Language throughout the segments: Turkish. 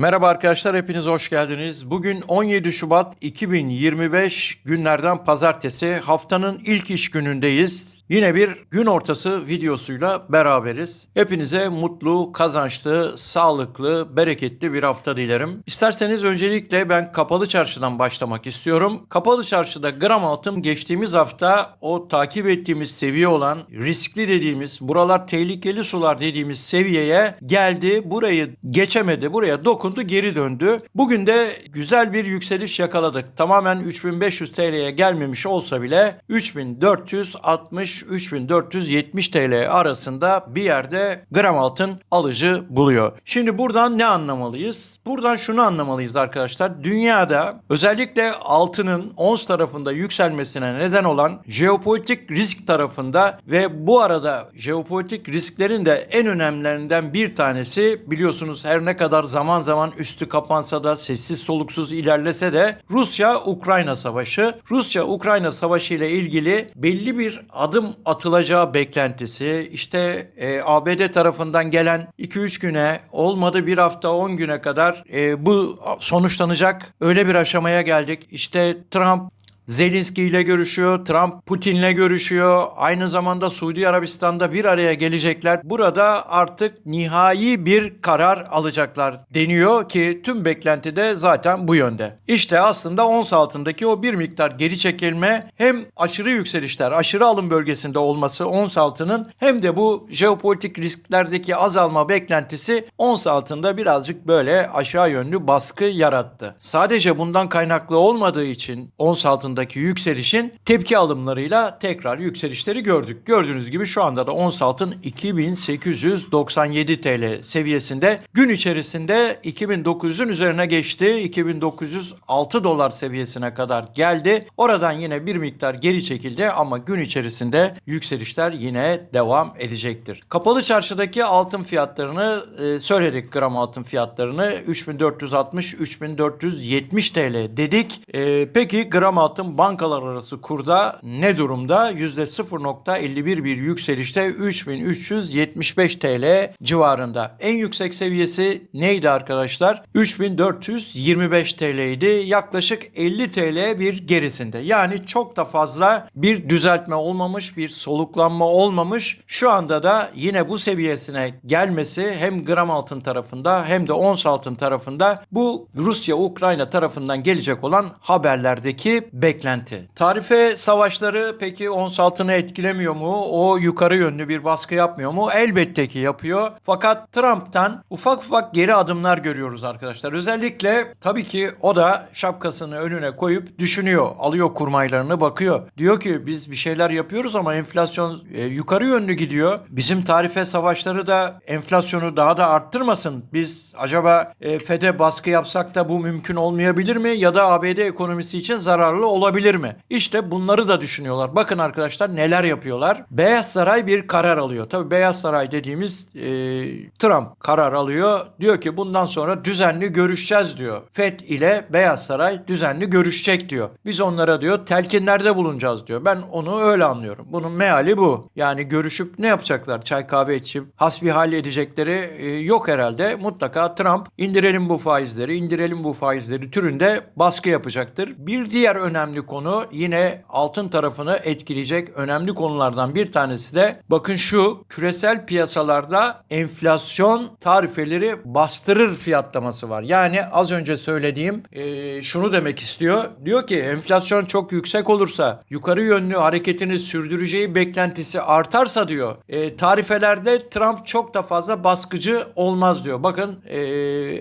Merhaba arkadaşlar hepiniz hoş geldiniz. Bugün 17 Şubat 2025 günlerden pazartesi haftanın ilk iş günündeyiz. Yine bir gün ortası videosuyla beraberiz. Hepinize mutlu, kazançlı, sağlıklı, bereketli bir hafta dilerim. İsterseniz öncelikle ben kapalı çarşıdan başlamak istiyorum. Kapalı çarşıda gram altın geçtiğimiz hafta o takip ettiğimiz seviye olan riskli dediğimiz buralar tehlikeli sular dediğimiz seviyeye geldi. Burayı geçemedi. Buraya dokundu geri döndü. Bugün de güzel bir yükseliş yakaladık. Tamamen 3500 TL'ye gelmemiş olsa bile 3460-3470 TL arasında bir yerde gram altın alıcı buluyor. Şimdi buradan ne anlamalıyız? Buradan şunu anlamalıyız arkadaşlar. Dünyada özellikle altının ons tarafında yükselmesine neden olan jeopolitik risk tarafında ve bu arada jeopolitik risklerin de en önemlilerinden bir tanesi biliyorsunuz her ne kadar zaman zaman üstü kapansa da sessiz soluksuz ilerlese de Rusya-Ukrayna savaşı. Rusya-Ukrayna savaşı ile ilgili belli bir adım atılacağı beklentisi işte e, ABD tarafından gelen 2-3 güne olmadı bir hafta 10 güne kadar e, bu sonuçlanacak öyle bir aşamaya geldik. İşte Trump Zelenski ile görüşüyor, Trump Putin'le görüşüyor. Aynı zamanda Suudi Arabistan'da bir araya gelecekler. Burada artık nihai bir karar alacaklar deniyor ki tüm beklenti de zaten bu yönde. İşte aslında ons altındaki o bir miktar geri çekilme hem aşırı yükselişler, aşırı alım bölgesinde olması ons altının hem de bu jeopolitik risklerdeki azalma beklentisi ons altında birazcık böyle aşağı yönlü baskı yarattı. Sadece bundan kaynaklı olmadığı için ons altında altındaki yükselişin tepki alımlarıyla tekrar yükselişleri gördük. Gördüğünüz gibi şu anda da ons altın 2897 TL seviyesinde. Gün içerisinde 2900'ün üzerine geçti. 2906 dolar seviyesine kadar geldi. Oradan yine bir miktar geri çekildi ama gün içerisinde yükselişler yine devam edecektir. Kapalı çarşıdaki altın fiyatlarını e, söyledik gram altın fiyatlarını 3460-3470 TL dedik. E, peki gram altın bankalar arası kurda ne durumda? %0.51 bir yükselişte 3375 TL civarında. En yüksek seviyesi neydi arkadaşlar? 3425 TL idi. Yaklaşık 50 TL bir gerisinde. Yani çok da fazla bir düzeltme olmamış, bir soluklanma olmamış. Şu anda da yine bu seviyesine gelmesi hem gram altın tarafında hem de ons altın tarafında bu Rusya-Ukrayna tarafından gelecek olan haberlerdeki beklenti. Tarife savaşları peki ons altını etkilemiyor mu? O yukarı yönlü bir baskı yapmıyor mu? Elbette ki yapıyor. Fakat Trump'tan ufak ufak geri adımlar görüyoruz arkadaşlar. Özellikle tabii ki o da şapkasını önüne koyup düşünüyor. Alıyor kurmaylarını bakıyor. Diyor ki biz bir şeyler yapıyoruz ama enflasyon e, yukarı yönlü gidiyor. Bizim tarife savaşları da enflasyonu daha da arttırmasın. Biz acaba e, FED'e baskı yapsak da bu mümkün olmayabilir mi? Ya da ABD ekonomisi için zararlı olabilir mi? İşte bunları da düşünüyorlar. Bakın arkadaşlar neler yapıyorlar. Beyaz Saray bir karar alıyor. Tabii Beyaz Saray dediğimiz e, Trump karar alıyor. Diyor ki bundan sonra düzenli görüşeceğiz diyor. FED ile Beyaz Saray düzenli görüşecek diyor. Biz onlara diyor telkinlerde bulunacağız diyor. Ben onu öyle anlıyorum. Bunun meali bu. Yani görüşüp ne yapacaklar? Çay kahve içip hasbihal edecekleri e, yok herhalde. Mutlaka Trump indirelim bu faizleri, indirelim bu faizleri türünde baskı yapacaktır. Bir diğer önemli konu yine altın tarafını etkileyecek önemli konulardan bir tanesi de bakın şu küresel piyasalarda enflasyon tarifeleri bastırır fiyatlaması var. Yani az önce söylediğim e, şunu demek istiyor. Diyor ki enflasyon çok yüksek olursa yukarı yönlü hareketini sürdüreceği beklentisi artarsa diyor e, tarifelerde Trump çok da fazla baskıcı olmaz diyor. Bakın e,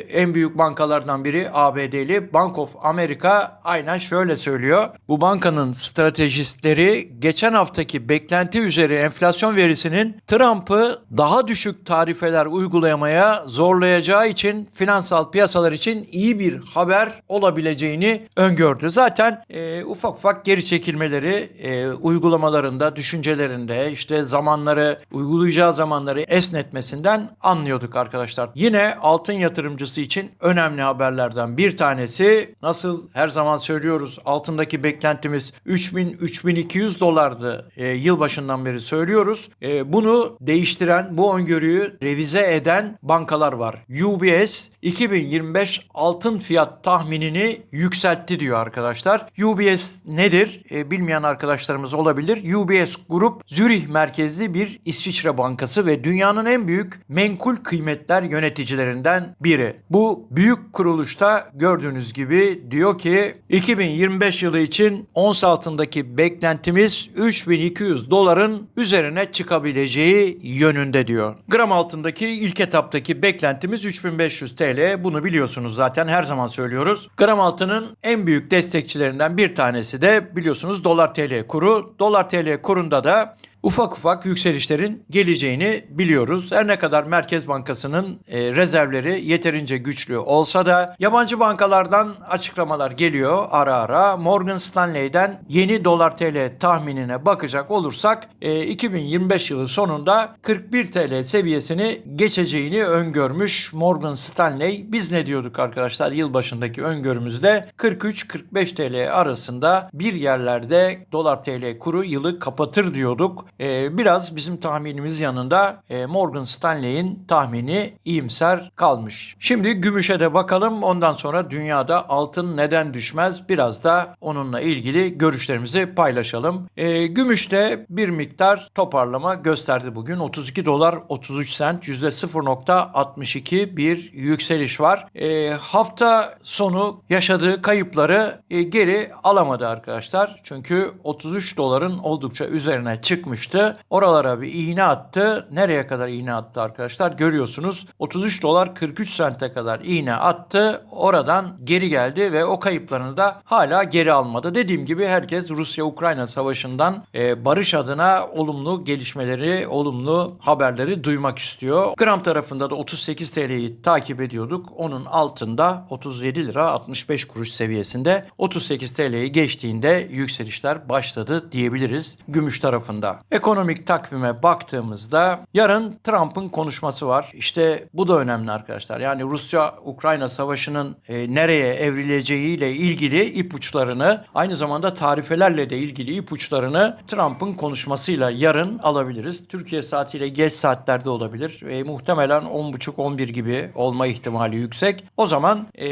en büyük bankalardan biri ABD'li Bank of America aynen şöyle söylüyor. Bu bankanın stratejistleri geçen haftaki beklenti üzeri enflasyon verisinin Trump'ı daha düşük tarifeler uygulamaya zorlayacağı için finansal piyasalar için iyi bir haber olabileceğini öngördü. Zaten e, ufak ufak geri çekilmeleri e, uygulamalarında, düşüncelerinde işte zamanları, uygulayacağı zamanları esnetmesinden anlıyorduk arkadaşlar. Yine altın yatırımcısı için önemli haberlerden bir tanesi nasıl her zaman söylüyoruz altındaki altındaki beklentimiz 3000-3200 dolardı e, yılbaşından beri söylüyoruz. E, bunu değiştiren, bu öngörüyü revize eden bankalar var. UBS 2025 altın fiyat tahminini yükseltti diyor arkadaşlar. UBS nedir? E, bilmeyen arkadaşlarımız olabilir. UBS Grup Zürih merkezli bir İsviçre bankası ve dünyanın en büyük menkul kıymetler yöneticilerinden biri. Bu büyük kuruluşta gördüğünüz gibi diyor ki 2025 yılı için ons altındaki beklentimiz 3200 doların üzerine çıkabileceği yönünde diyor. Gram altındaki ilk etaptaki beklentimiz 3500 TL. Bunu biliyorsunuz zaten her zaman söylüyoruz. Gram altının en büyük destekçilerinden bir tanesi de biliyorsunuz dolar TL kuru. Dolar TL kurunda da ufak ufak yükselişlerin geleceğini biliyoruz. Her ne kadar Merkez Bankası'nın e, rezervleri yeterince güçlü olsa da yabancı bankalardan açıklamalar geliyor ara ara. Morgan Stanley'den yeni dolar TL tahminine bakacak olursak e, 2025 yılı sonunda 41 TL seviyesini geçeceğini öngörmüş Morgan Stanley. Biz ne diyorduk arkadaşlar yılbaşındaki öngörümüzde 43-45 TL arasında bir yerlerde dolar TL kuru yılı kapatır diyorduk. Ee, biraz bizim tahminimiz yanında e, Morgan Stanley'in tahmini iyimser kalmış. Şimdi gümüşe de bakalım. Ondan sonra dünyada altın neden düşmez? Biraz da onunla ilgili görüşlerimizi paylaşalım. Ee, gümüşte bir miktar toparlama gösterdi bugün. 32 dolar 33 sent %0.62 bir yükseliş var. Ee, hafta sonu yaşadığı kayıpları e, geri alamadı arkadaşlar. Çünkü 33 doların oldukça üzerine çıkmıştı. Oralara bir iğne attı. Nereye kadar iğne attı arkadaşlar? Görüyorsunuz 33 dolar 43 sente kadar iğne attı. Oradan geri geldi ve o kayıplarını da hala geri almadı. Dediğim gibi herkes Rusya-Ukrayna savaşından e, barış adına olumlu gelişmeleri, olumlu haberleri duymak istiyor. Gram tarafında da 38 TL'yi takip ediyorduk. Onun altında 37 lira 65 kuruş seviyesinde 38 TL'yi geçtiğinde yükselişler başladı diyebiliriz gümüş tarafında. Ekonomik takvime baktığımızda yarın Trump'ın konuşması var. İşte bu da önemli arkadaşlar. Yani Rusya-Ukrayna savaşının e, nereye evrileceğiyle ilgili ipuçlarını aynı zamanda tarifelerle de ilgili ipuçlarını Trump'ın konuşmasıyla yarın alabiliriz. Türkiye saatiyle geç saatlerde olabilir. ve muhtemelen 10.30-11 gibi olma ihtimali yüksek. O zaman e,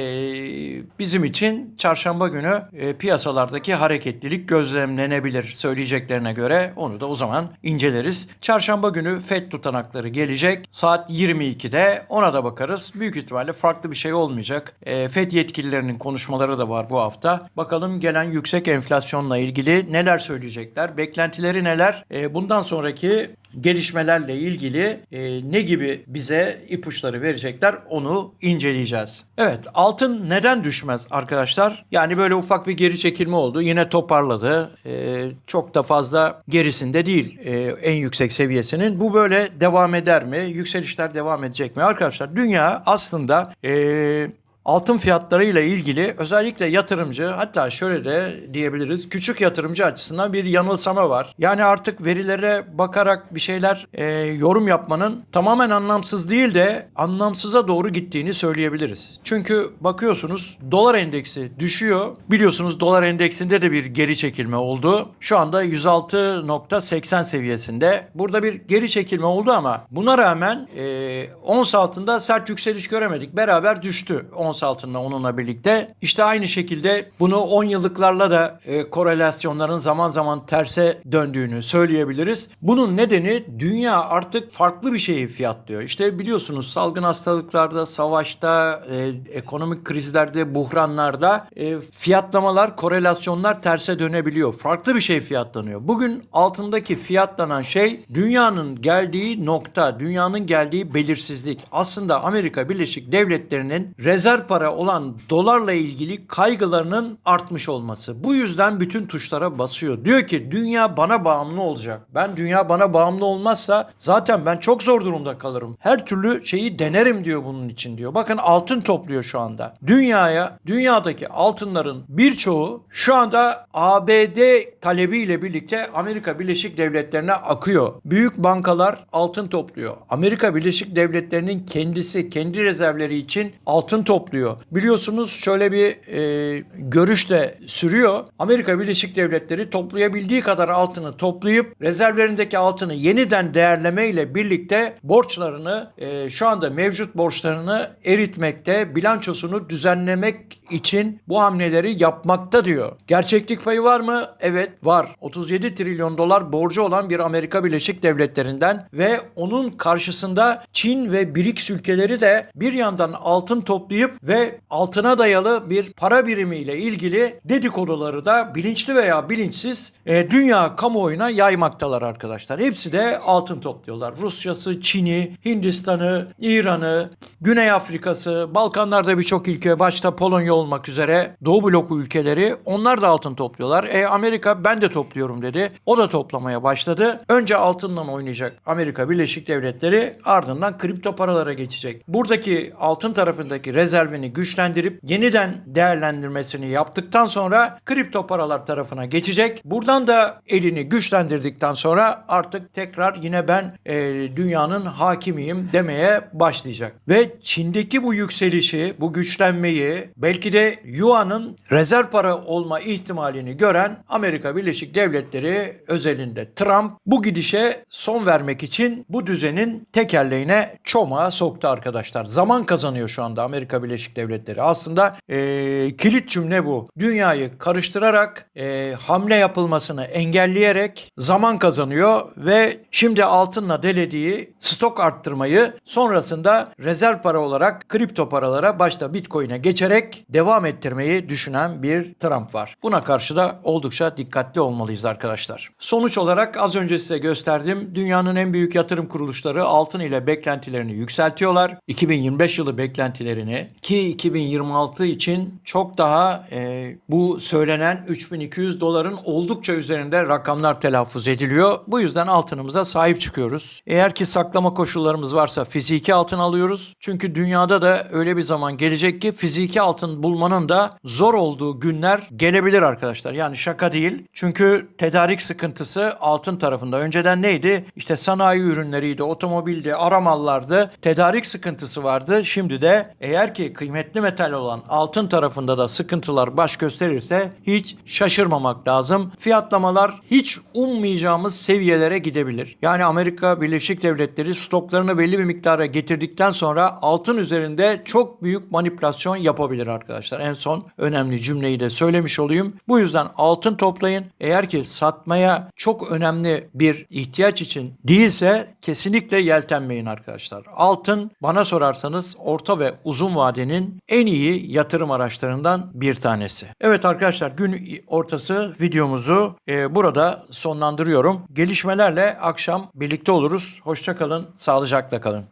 bizim için çarşamba günü e, piyasalardaki hareketlilik gözlemlenebilir söyleyeceklerine göre. Onu da o zaman inceleriz. Çarşamba günü FED tutanakları gelecek. Saat 22'de ona da bakarız. Büyük ihtimalle farklı bir şey olmayacak. E, FED yetkililerinin konuşmaları da var bu hafta. Bakalım gelen yüksek enflasyonla ilgili neler söyleyecekler? Beklentileri neler? E, bundan sonraki gelişmelerle ilgili e, ne gibi bize ipuçları verecekler onu inceleyeceğiz. Evet altın neden düşmez arkadaşlar? Yani böyle ufak bir geri çekilme oldu. Yine toparladı. E, çok da fazla gerisinde değil e, en yüksek seviyesinin. Bu böyle devam eder mi? Yükselişler devam edecek mi? Arkadaşlar dünya aslında e, altın fiyatlarıyla ilgili özellikle yatırımcı hatta şöyle de diyebiliriz küçük yatırımcı açısından bir yanılsama var. Yani artık verilere bakarak bir şeyler e, yorum yapmanın tamamen anlamsız değil de anlamsıza doğru gittiğini söyleyebiliriz. Çünkü bakıyorsunuz dolar endeksi düşüyor. Biliyorsunuz dolar endeksinde de bir geri çekilme oldu. Şu anda 106.80 seviyesinde. Burada bir geri çekilme oldu ama buna rağmen e, ons altında sert yükseliş göremedik. Beraber düştü ons altında onunla birlikte. İşte aynı şekilde bunu 10 yıllıklarla da e, korelasyonların zaman zaman terse döndüğünü söyleyebiliriz. Bunun nedeni dünya artık farklı bir şeyi fiyatlıyor. İşte biliyorsunuz salgın hastalıklarda, savaşta, e, ekonomik krizlerde, buhranlarda e, fiyatlamalar, korelasyonlar terse dönebiliyor. Farklı bir şey fiyatlanıyor. Bugün altındaki fiyatlanan şey dünyanın geldiği nokta, dünyanın geldiği belirsizlik. Aslında Amerika Birleşik Devletleri'nin rezerv para olan dolarla ilgili kaygılarının artmış olması. Bu yüzden bütün tuşlara basıyor. Diyor ki dünya bana bağımlı olacak. Ben dünya bana bağımlı olmazsa zaten ben çok zor durumda kalırım. Her türlü şeyi denerim diyor bunun için diyor. Bakın altın topluyor şu anda. Dünyaya, dünyadaki altınların birçoğu şu anda ABD talebiyle birlikte Amerika Birleşik Devletleri'ne akıyor. Büyük bankalar altın topluyor. Amerika Birleşik Devletleri'nin kendisi kendi rezervleri için altın topluyor topluyor. Biliyorsunuz şöyle bir e, görüş de sürüyor. Amerika Birleşik Devletleri toplayabildiği kadar altını toplayıp rezervlerindeki altını yeniden değerlemeyle birlikte borçlarını e, şu anda mevcut borçlarını eritmekte, bilançosunu düzenlemek için bu hamleleri yapmakta diyor. Gerçeklik payı var mı? Evet var. 37 trilyon dolar borcu olan bir Amerika Birleşik Devletleri'nden ve onun karşısında Çin ve BRICS ülkeleri de bir yandan altın toplayıp ve altına dayalı bir para birimiyle ilgili dedikoduları da bilinçli veya bilinçsiz e, dünya kamuoyuna yaymaktalar arkadaşlar. Hepsi de altın topluyorlar. Rusya'sı, Çin'i, Hindistan'ı, İran'ı, Güney Afrika'sı, Balkanlarda birçok ülke başta Polonya olmak üzere Doğu bloku ülkeleri onlar da altın topluyorlar. E Amerika ben de topluyorum dedi. O da toplamaya başladı. Önce altından oynayacak Amerika Birleşik Devletleri ardından kripto paralara geçecek. Buradaki altın tarafındaki rezervini güçlendirip yeniden değerlendirmesini yaptıktan sonra kripto paralar tarafına geçecek. Buradan da elini güçlendirdikten sonra artık tekrar yine ben e, dünyanın hakimiyim demeye başlayacak. Ve Çin'deki bu yükselişi, bu güçlenmeyi belki de Yuan'ın rezerv para olma ihtimalini gören Amerika Birleşik Devletleri özelinde Trump bu gidişe son vermek için bu düzenin tekerleğine çomağı soktu arkadaşlar. Zaman kazanıyor şu anda Amerika Birleşik Devletleri. Aslında e, kilit cümle bu. Dünyayı karıştırarak e, hamle yapılmasını engelleyerek zaman kazanıyor ve şimdi altınla delediği stok arttırmayı sonrasında rezerv para olarak kripto paralara başta Bitcoin'e geçerek devam ettirmeyi düşünen bir Trump var. Buna karşı da oldukça dikkatli olmalıyız arkadaşlar. Sonuç olarak az önce size gösterdim. Dünyanın en büyük yatırım kuruluşları altın ile beklentilerini yükseltiyorlar. 2025 yılı beklentilerini ki 2026 için çok daha e, bu söylenen 3200 doların oldukça üzerinde rakamlar telaffuz ediliyor. Bu yüzden altınımıza sahip çıkıyoruz. Eğer ki saklama koşullarımız varsa fiziki altın alıyoruz. Çünkü dünyada da öyle bir zaman gelecek ki fiziki altın bulmanın da zor olduğu günler gelebilir arkadaşlar. Yani şaka değil. Çünkü tedarik sıkıntısı altın tarafında. Önceden neydi? İşte sanayi ürünleriydi, otomobildi, aramallardı. Tedarik sıkıntısı vardı. Şimdi de eğer ki kıymetli metal olan altın tarafında da sıkıntılar baş gösterirse hiç şaşırmamak lazım. Fiyatlamalar hiç ummayacağımız seviyelere gidebilir. Yani Amerika Birleşik Devletleri stoklarını belli bir miktara getirdikten sonra altın üzerinde çok büyük manipülasyon yapabilir arkadaşlar. En son önemli cümleyi de söylemiş olayım. Bu yüzden altın toplayın. Eğer ki satmaya çok önemli bir ihtiyaç için değilse kesinlikle yeltenmeyin arkadaşlar. Altın bana sorarsanız orta ve uzun vadenin en iyi yatırım araçlarından bir tanesi. Evet arkadaşlar gün ortası videomuzu e, burada sonlandırıyorum. Gelişmelerle akşam birlikte oluruz. Hoşça kalın, sağlıcakla kalın.